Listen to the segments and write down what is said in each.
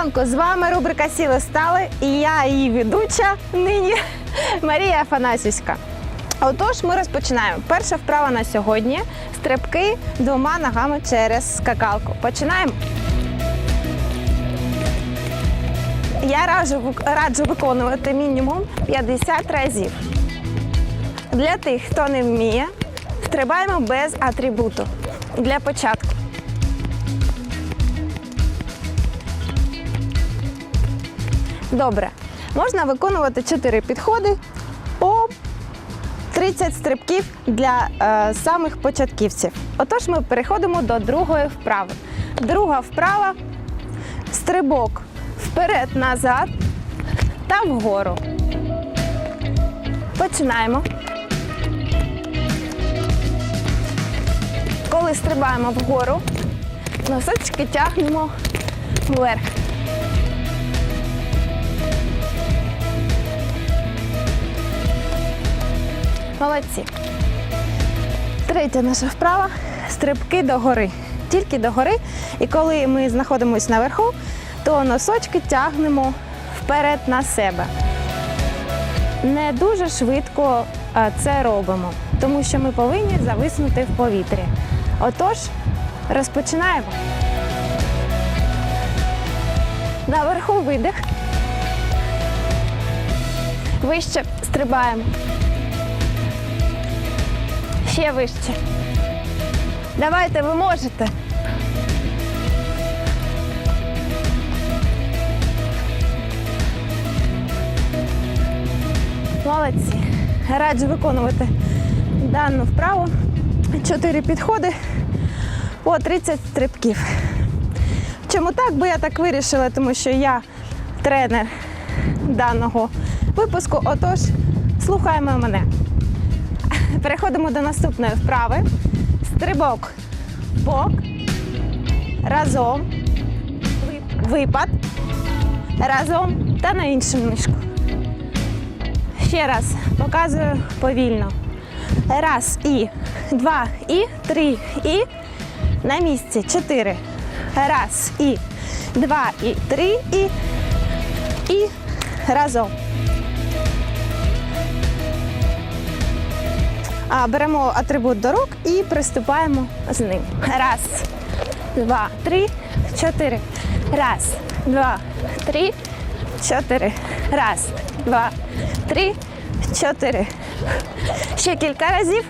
ранку! З вами рубрика Сіли стали і я її ведуча нині Марія Афанасівська. Отож, ми розпочинаємо. Перша вправа на сьогодні стрибки двома ногами через скакалку. Починаємо. Я раджу, раджу виконувати мінімум 50 разів. Для тих, хто не вміє, стрибаємо без атрибуту. Для початку. Добре. Можна виконувати 4 підходи по 30 стрибків для е, самих початківців. Отож, ми переходимо до другої вправи. Друга вправа стрибок вперед-назад та вгору. Починаємо. Коли стрибаємо вгору, носочки тягнемо вверх. Молодці. Третя наша вправа стрибки догори. Тільки догори. І коли ми знаходимося наверху, то носочки тягнемо вперед на себе. Не дуже швидко це робимо, тому що ми повинні зависнути в повітрі. Отож, розпочинаємо. Наверху видих. Вище стрибаємо. Ще вище. Давайте, ви можете. Молодці. Раджу виконувати дану вправу. Чотири підходи по 30 стрибків. Чому так? Бо я так вирішила, тому що я тренер даного випуску. Отож, слухаємо мене. Переходимо до наступної вправи. Стрибок бок, разом, випад, разом та на іншу ніжку. Ще раз показую повільно. Раз і два і три і на місці. Чотири. Раз і два і три і, і разом. Беремо атрибут до рук і приступаємо з ним. Раз, два, три, чотири. Раз, два, три, чотири. Раз, два, три, чотири. Ще кілька разів.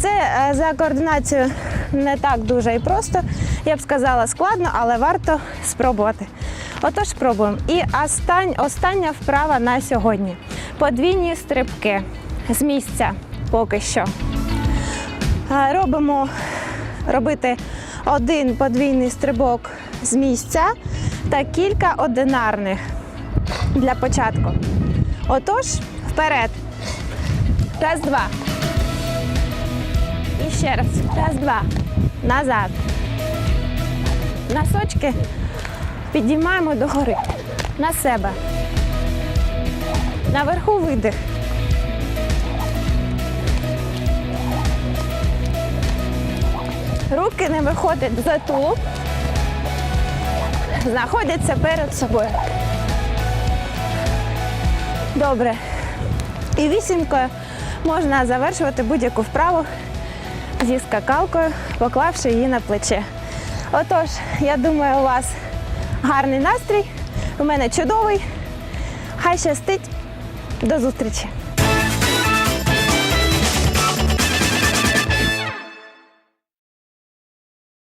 Це е, за координацією не так дуже і просто. Я б сказала складно, але варто спробувати. Отож, спробуємо. І остань, остання вправа на сьогодні. Подвійні стрибки з місця поки що. Е, Робимо робити один подвійний стрибок з місця та кілька одинарних для початку. Отож, вперед. Раз, два. І ще раз. Раз, два. Назад. Носочки підіймаємо догори. На себе. Наверху видих. Руки не виходять за тулуб. Знаходяться перед собою. Добре. І вісімкою можна завершувати будь-яку вправу зі скакалкою, поклавши її на плече. Отож, я думаю, у вас гарний настрій, у мене чудовий. Хай щастить. До зустрічі!